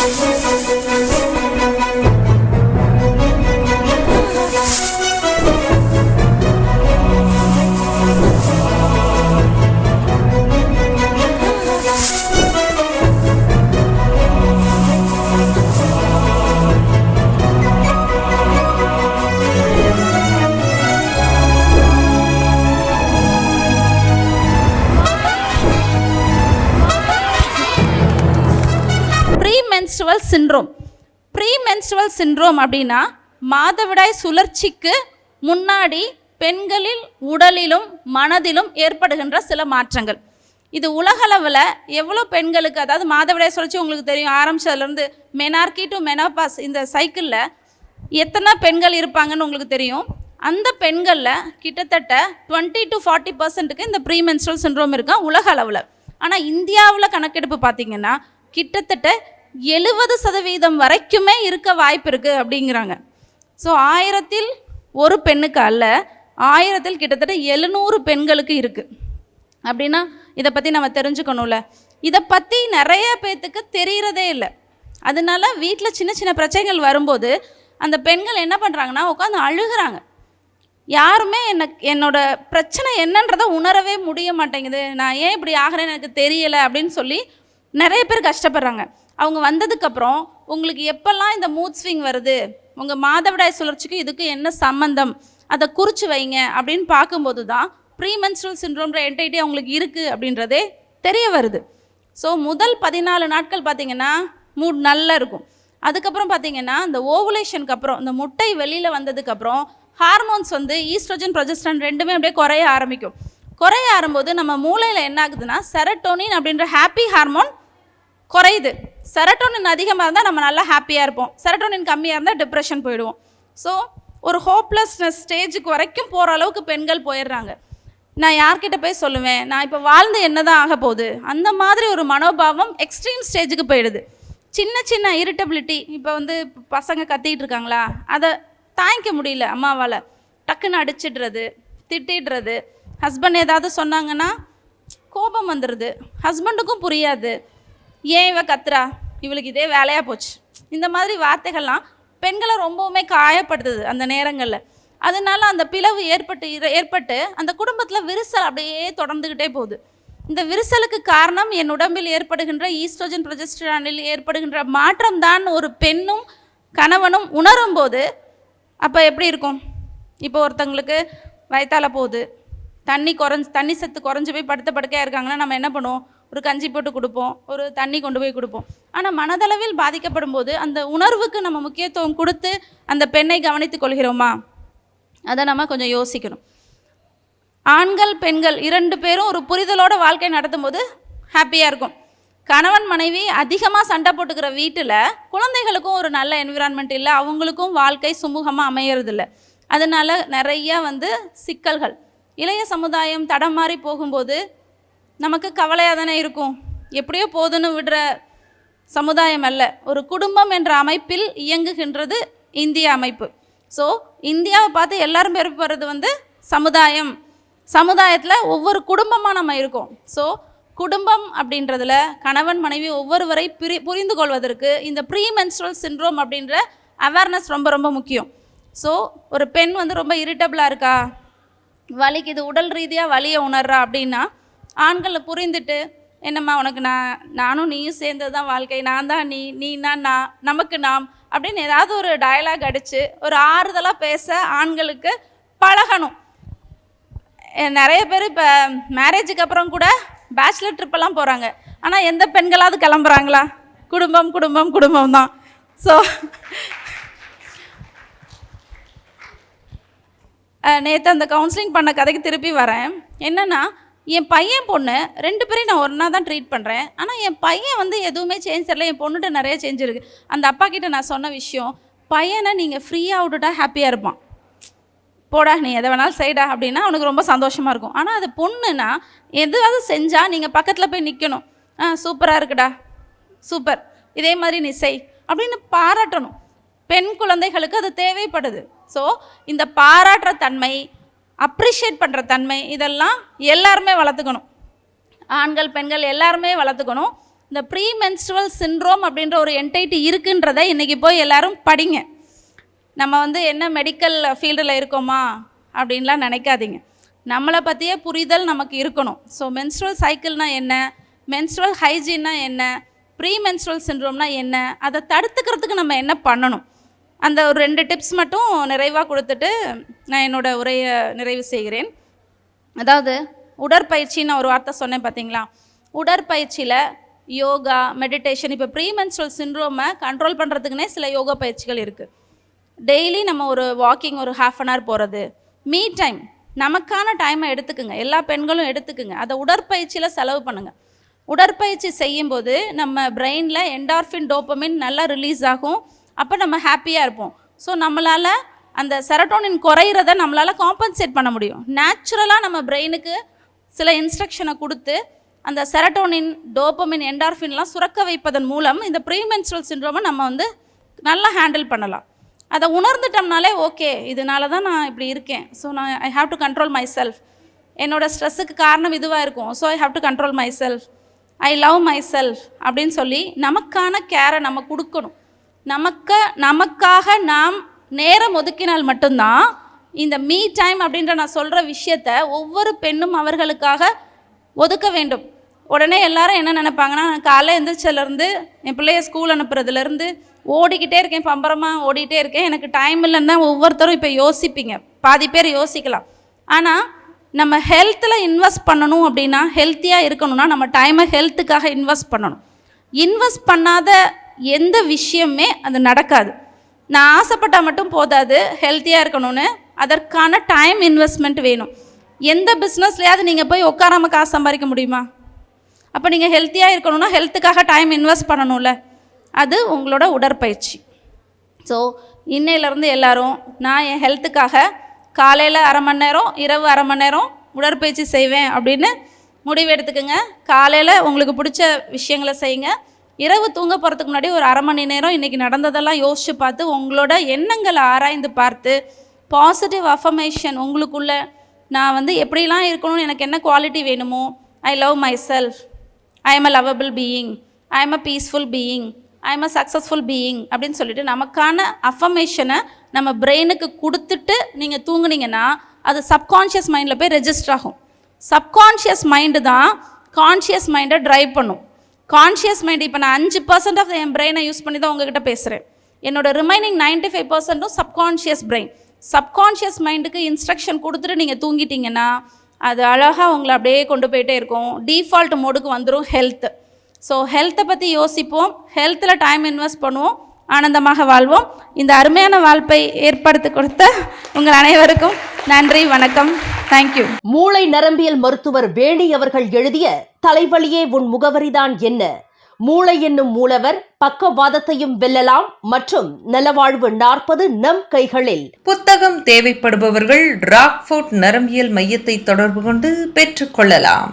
Pre syndrome syndrome pre menstrual syndrome அப்படின்னா மாதவிடாய் சுழற்சிக்கு முன்னாடி பெண்களில் உடலிலும் மனதிலும் ஏற்படுகின்ற சில மாற்றங்கள். இது உலகளவில் எவ்வளோ பெண்களுக்கு அதாவது மாதவிடாய் சுழற்சி உங்களுக்கு தெரியும் ஆரம்பிச்சதுலேருந்து மெனார்கி டு மெனோபாஸ் இந்த சைக்கிளில் எத்தனை பெண்கள் இருப்பாங்கன்னு உங்களுக்கு தெரியும். அந்த பெண்களில் கிட்டத்தட்ட டுவெண்ட்டி டு ஃபார்ட்டி பர்சன்ட்டுக்கு இந்த ப்ரீ மென்ஸ்ட்ரல் சிண்ட்ரோம் இருக்கா உலக அளவில் ஆனால் இந்தியாவில் கணக்கெடுப்பு பார்த்தீங்கன்னா கிட்டத்தட்ட எழுபது சதவீதம் வரைக்குமே இருக்க வாய்ப்பு இருக்குது அப்படிங்கிறாங்க. ஸோ ஆயிரத்தில் ஒரு பெண்ணுக்கு அல்ல ஆயிரத்தில் கிட்டத்தட்ட எழுநூறு பெண்களுக்கு இருக்குது அப்படின்னா இதை பற்றி நம்ம தெரிஞ்சுக்கணும்ல. இதை பற்றி நிறைய பேர்த்துக்கு தெரிகிறதே இல்லை. அதனால வீட்டில் சின்ன சின்ன பிரச்சனைகள் வரும்போது அந்த பெண்கள் என்ன பண்ணுறாங்கன்னா உட்காந்து அழுகிறாங்க. யாருமே என்ன என்னோட பிரச்சனை என்னன்றதை உணரவே முடிய மாட்டேங்குது. நான் ஏன் இப்படி ஆகிறேன்னு எனக்கு தெரியலை அப்படின்னு சொல்லி நிறைய பேர் கஷ்டப்படுறாங்க. அவங்க வந்ததுக்கப்புறம் உங்களுக்கு எப்பெல்லாம் இந்த மூட் ஸ்விங் வருது? உங்கள் மாதவிடாய் சுழற்சிக்கு இதுக்கு என்ன சம்மந்தம் அதை குறித்து வைங்க அப்படின்னு பார்க்கும்போது தான் ப்ரீமென்ஸ்ட்ரல் சின்ரோம்ன்ற என்டைட்டி அவங்களுக்கு இருக்குது அப்படின்றதே தெரிய வருது. ஸோ முதல் பதினாலு நாட்கள் பார்த்தீங்கன்னா மூட் நல்லா இருக்கும். அதுக்கப்புறம் பார்த்தீங்கன்னா இந்த ஓவுலேஷனுக்கு அப்புறம் இந்த முட்டை வெளியில் வந்ததுக்கப்புறம் ஹார்மோன்ஸ் வந்து ஈஸ்ட்ரோஜன் ப்ரொஜெஸ்ட்ரான் ரெண்டுமே அப்படியே குறைய ஆரம்பிக்கும். குறைய ஆரம்போது நம்ம மூளையில் என்ன ஆகுதுன்னா செரட்டோனின் அப்படின்ற ஹாப்பி ஹார்மோன் குறையுது. செரட்டோனின் அதிகமாக இருந்தால் நம்ம நல்லா ஹாப்பியாக இருப்போம். செரட்டோனின் கம்மியாக இருந்தால் டிப்ரெஷன் போயிடுவோம். ஸோ ஒரு ஹோப்லெஸ்னஸ் ஸ்டேஜுக்கு வரைக்கும் போகிற அளவுக்கு பெண்கள் போயிடுறாங்க. நான் யார்கிட்ட போய் சொல்லுவேன்? நான் இப்போ வாழ்ந்து என்ன தான் ஆக போகுது? அந்த மாதிரி ஒரு மனோபாவம் எக்ஸ்ட்ரீம் ஸ்டேஜுக்கு போயிடுது. சின்ன சின்ன இரிட்டபிலிட்டி இப்போ வந்து பசங்க கத்திக்கிட்டு இருக்காங்களா? அதை தாங்கிக்க முடியல அம்மாவால். டக்குன்னு அடிச்சிடுறது திட்டிடுறது. ஹஸ்பண்ட் ஏதாவது சொன்னாங்கன்னா கோபம் வந்துடுது ஹஸ்பண்டுக்கும் புரியாது. ஏன் இவ கத்துறா? இவளுக்கு இதே வேலையாக போச்சு. இந்த மாதிரி வார்த்தைகள்லாம் பெண்களை ரொம்பவுமே காயப்படுத்துது அந்த நேரங்களில். அதனால அந்த பிளவு ஏற்பட்டு ஏற்பட்டு அந்த குடும்பத்தில் விரிசல் அப்படியே தொடர்ந்துக்கிட்டே போகுது. இந்த விரிசலுக்கு காரணம் என் உடம்பில் ஏற்படுகின்ற ஈஸ்ட்ரோஜன் ப்ரொஜெஸ்ட்ரானில் ஏற்படுகின்ற மாற்றம் தான் ஒரு பெண்ணும் கணவனும் உணரும் போது அப்போ எப்படி இருக்கும்? இப்போ ஒருத்தங்களுக்கு வயத்தால் போகுது. தண்ணி குறைஞ்சு தண்ணி சத்து குறைஞ்சி போய் படுத்த படுக்கையாக இருக்காங்கன்னா நம்ம என்ன பண்ணுவோம்? ஒரு கஞ்சி போட்டு கொடுப்போம் ஒரு தண்ணி கொண்டு போய் கொடுப்போம். ஆனால் மனதளவில் பாதிக்கப்படும் போது அந்த உணர்வுக்கு நம்ம முக்கியத்துவம் கொடுத்து அந்த பெண்ணை கவனித்துக் கொள்கிறோமா? அதை நம்ம கொஞ்சம் யோசிக்கணும். ஆண்கள் பெண்கள் இரண்டு பேரும் ஒரு புரிதலோட வாழ்க்கை நடத்தும் போது ஹாப்பியாக இருக்கும். கணவன் மனைவி அதிகமாக சண்டை போட்டுக்கிற வீட்டில் குழந்தைகளுக்கும் ஒரு நல்ல என்விரான்மெண்ட் இல்லை. அவங்களுக்கும் வாழ்க்கை சுமூகமாக அமையறதில்ல. அதனால் நிறைய வந்து சிக்கல்கள். இளைய சமுதாயம் தடம் மாறி போகும்போது நமக்கு கவலையாக தானே இருக்கும்? எப்படியோ போதுன்னு விடுற சமுதாயம் அல்ல. ஒரு குடும்பம் என்ற அமைப்பில் இயங்குகின்றது இந்திய அமைப்பு. ஸோ இந்தியாவை பார்த்து எல்லாரும் பெறப்படுறது வந்து சமுதாயம். சமுதாயத்தில் ஒவ்வொரு குடும்பமாக நம்ம இருக்கோம். ஸோ குடும்பம் அப்படின்றதுல கணவன் மனைவி ஒவ்வொருவரை பிரி புரிந்து கொள்வதற்கு இந்த ப்ரீ மென்ஸ்ட்ரல் சிண்ட்ரோம் அப்படின்ற அவேர்னஸ் ரொம்ப ரொம்ப முக்கியம். ஸோ ஒரு பெண் வந்து ரொம்ப இரிட்டபிளாக இருக்கா? வலிக்குது உடல் ரீதியாக வலியை உணர்றா அப்படின்னா ஆண்களை புரிந்துட்டு என்னம்மா உனக்கு நான் நானும் நீயும் சேர்ந்தது தான் வாழ்க்கை நான் தான் நீ நீனா நான் நமக்கு நாம் அப்படின்னு ஏதாவது ஒரு டயலாக் அடித்து ஒரு ஆறுதலாக பேச ஆண்களுக்கு பழகணும். நிறைய பேர் இப்போ மேரேஜுக்கு அப்புறம் கூட பேச்சுலர் ட்ரிப்பெல்லாம் போகிறாங்க ஆனால் எந்த பெண்களாவது கிளம்புறாங்களா? குடும்பம் குடும்பம் குடும்பம் தான். ஸோ நேற்று அந்த கவுன்சிலிங் பண்ண கதைக்கு திருப்பி வரேன். என்னென்னா என் பையன் பொண்ணு ரெண்டு பேரையும் நான் ஒன்றா தான் ட்ரீட் பண்ணுறேன் ஆனால் என் பையன் வந்து எதுவுமே சேஞ்ச் தெரியல. என் பொண்ணுகிட்ட நிறைய சேஞ்ச் இருக்குது அந்த அப்பா கிட்ட நான் சொன்ன விஷயம் பையனை நீங்கள் ஃப்ரீயாக விட்டுட்டா ஹாப்பியாக இருப்பான். போடா நீ எதை வேணாலும் செய்டா அப்படின்னா அவனுக்கு ரொம்ப சந்தோஷமாக இருக்கும். ஆனால் அது பொண்ணுனா எதுவாவது செஞ்சால் நீங்கள் பக்கத்தில் போய் நிற்கணும் ஆ சூப்பராக இருக்குடா. சூப்பர். இதே மாதிரி நீ செய் அப்படின்னு பாராட்டணும். பெண் குழந்தைகளுக்கு அது தேவைப்படுது. ஸோ இந்த பாராட்டுற தன்மை அப்ரிஷியேட் பண்ணுற தன்மை இதெல்லாம் எல்லாருமே வளர்த்துக்கணும். ஆண்கள் பெண்கள் எல்லாருமே வளர்த்துக்கணும். இந்த ப்ரீ மென்ஸ்ட்ரல் சின்ரோம் அப்படின்ற ஒரு என்டைட்டி இருக்குன்றதை இன்றைக்கி போய் எல்லாரும் படிங்க. நம்ம வந்து என்ன மெடிக்கல் ஃபீல்டில் இருக்கோமா அப்படின்லாம் நினைக்காதீங்க. நம்மளை பற்றியே புரிதல் நமக்கு இருக்கணும். ஸோ மென்ஸ்ட்ரல் சைக்கிள்னால் என்ன? மென்ஸ்ட்ரல் ஹைஜீன்னா என்ன? ப்ரீ மென்ஸ்ட்ரல் சின்ரோம்னா என்ன? அதை தடுத்துக்கிறதுக்கு நம்ம என்ன பண்ணணும்? அந்த ஒரு ரெண்டு டிப்ஸ் மட்டும் நிறைவாக கொடுத்துட்டு நான் என்னோட உரையை நிறைவு செய்கிறேன். அதாவது உடற்பயிற்சின்னு ஒரு வார்த்தை சொன்னேன் பார்த்தீங்களா உடற்பயிற்சியில் யோகா மெடிடேஷன் இப்போ ப்ரீ சின்ரோமை கண்ட்ரோல் பண்ணுறதுக்குனே சில யோகா பயிற்சிகள் இருக்குது டெய்லி நம்ம ஒரு வாக்கிங் ஒரு ஹாஃப் அன் ஹவர் போகிறது மீ டைம் நமக்கான டைமை எடுத்துக்குங்க. எல்லா பெண்களும் எடுத்துக்குங்க. அதை உடற்பயிற்சியில் செலவு பண்ணுங்கள் உடற்பயிற்சி செய்யும்போது நம்ம பிரெயினில் என்டார்ஃபின் டோப்பமின் நல்லா ரிலீஸ் ஆகும். அப்போ நம்ம ஹாப்பியாக இருப்போம். ஸோ நம்மளால் அந்த செரட்டோனின் குறையிறத நம்மளால் காம்பன்சேட் பண்ண முடியும். நேச்சுரலாக நம்ம பிரெயினுக்கு சில இன்ஸ்ட்ரக்ஷனை கொடுத்து அந்த செரட்டோனின் டோப்பமின் என்டார்ஃபின்லாம் சுரக்க வைப்பதன் மூலம் இந்த ப்ரீமென்ஸ்ட்ரல் சின்ரோமை நம்ம வந்து நல்லா ஹேண்டில் பண்ணலாம். அதை உணர்ந்துட்டோம்னாலே ஓகே இதனால தான் நான் இப்படி இருக்கேன். ஸோ நான் I have to control myself என்னோட ஸ்ட்ரெஸ்ஸுக்கு காரணம் இதுவாக இருக்கும். So I have to control myself I love myself அப்படின்னு சொல்லி நமக்கான கேரை நம்ம கொடுக்கணும். நமக்கு நமக்காக நாம் நேரம் ஒதுக்கினால் மட்டும்தான் இந்த மீ டைம் அப்படின்ற நான் சொல்கிற விஷயத்த ஒவ்வொரு பெண்ணும் அவர்களுக்காக ஒதுக்க வேண்டும். உடனே எல்லாரும் என்ன நினைப்பாங்கன்னா நான் காலைல என் பிள்ளைய ஸ்கூல் அனுப்புறதுலேருந்து ஓடிக்கிட்டே இருக்கேன் பம்பரமாக ஓடிக்கிட்டே இருக்கேன். எனக்கு டைம் இல்லைன்னு தான் ஒவ்வொருத்தரும் இப்போ யோசிப்பீங்க. பாதி பேர் யோசிக்கலாம். ஆனால் நம்ம ஹெல்த்தில் இன்வெஸ்ட் பண்ணணும் அப்படின்னா ஹெல்த்தியாக இருக்கணும்னா நம்ம டைமை ஹெல்த்துக்காக இன்வெஸ்ட் பண்ணணும். இன்வெஸ்ட் பண்ணாத எந்த விஷயமே அது நடக்காது. நான் ஆசைப்பட்டால் மட்டும் போதாது ஹெல்த்தியாக இருக்கணும்னு அதற்கான டைம் இன்வெஸ்ட்மெண்ட் வேணும். எந்த பிஸ்னஸ்லையாவது நீங்கள் போய் உட்காராம காசு சம்பாதிக்க முடியுமா? அப்போ நீங்கள் ஹெல்த்தியாக இருக்கணும்னா ஹெல்த்துக்காக டைம் இன்வெஸ்ட் பண்ணணும்ல. அது உங்களோட உடற்பயிற்சி. ஸோ இன்னையிலேருந்து எல்லாரும் நான் என் ஹெல்த்துக்காக காலையில் அரை மணி நேரம் இரவு அரை மணி நேரம் உடற்பயிற்சி செய்வேன் அப்படின்னு முடிவு எடுத்துக்கோங்க. காலையில் உங்களுக்கு பிடிச்ச விஷயங்களை செய்யுங்க. இரவு தூங்க போகிறதுக்கு முன்னாடி ஒரு அரை மணி நேரம் இன்றைக்கி நடந்ததெல்லாம் யோசித்து பார்த்து உங்களோட எண்ணங்களை ஆராய்ந்து பார்த்து பாசிட்டிவ் அஃபர்மேஷன் உங்களுக்குள்ள நான் வந்து எப்படிலாம் இருக்கணும்னு எனக்கு என்ன குவாலிட்டி வேணுமோ I love myself I am a lovable being I am a peaceful being I am a successful being அப்படின்னு சொல்லிட்டு நமக்கான அஃபர்மேஷனை நம்ம பிரெயினுக்கு கொடுத்துட்டு நீங்கள் தூங்குனீங்கன்னா அது சப்கான்ஷியஸ் மைண்டில் போய் ரெஜிஸ்டர் ஆகும். சப்கான்ஷியஸ் மைண்டு தான் கான்ஷியஸ் மைண்டை ட்ரைவ் பண்ணும். கான்ஷியஸ் மைண்ட் இப்போ நான் அஞ்சு பர்சன்ட் ஆஃப் என் பிரெயினை யூஸ் பண்ணி தான் உங்ககிட்ட பேசுகிறேன் என்னோட ரிமைனிங் நைன்டி ஃபைவ் பர்சன்ட்டும் சப்கான்ஷியஸ் பிரெயின் சப்கான்ஷியஸ் மைண்டுக்கு இன்ஸ்ட்ரக்ஷன் கொடுத்துட்டு நீங்கள் தூங்கிட்டீங்கன்னா அது அழகாக உங்களை அப்படியே கொண்டு போயிட்டே இருக்கும். டிஃபால்ட் மோடுக்கு வந்துடும் ஹெல்த் ஸோ ஹெல்த்தை பற்றி யோசிப்போம். ஹெல்த்தில் டைம் இன்வெஸ்ட் பண்ணுவோம். ஆனந்தமாக வாழ்வோம். இந்த அருமையான வாழ்ப்பை ஏற்படுத்தி கொடுத்த உங்கள் அனைவருக்கும் நன்றி வணக்கம். தேங்க்யூ மூளை நரம்பியல் மருத்துவர் வேணி அவர்கள் எழுதிய தலைவலியே உன் முகவரிதான் என்ன? மூளை என்னும் மூலவர் பக்கவாதத்தையும் வெல்லலாம் மற்றும் நலவாழ்வு நாற்பது நம் கைகளில். புத்தகம் தேவைப்படுபவர்கள் ராக்ஃபோர்ட் நரம்பியல் மையத்தை தொடர்பு கொண்டு பெற்றுக்கொள்ளலாம்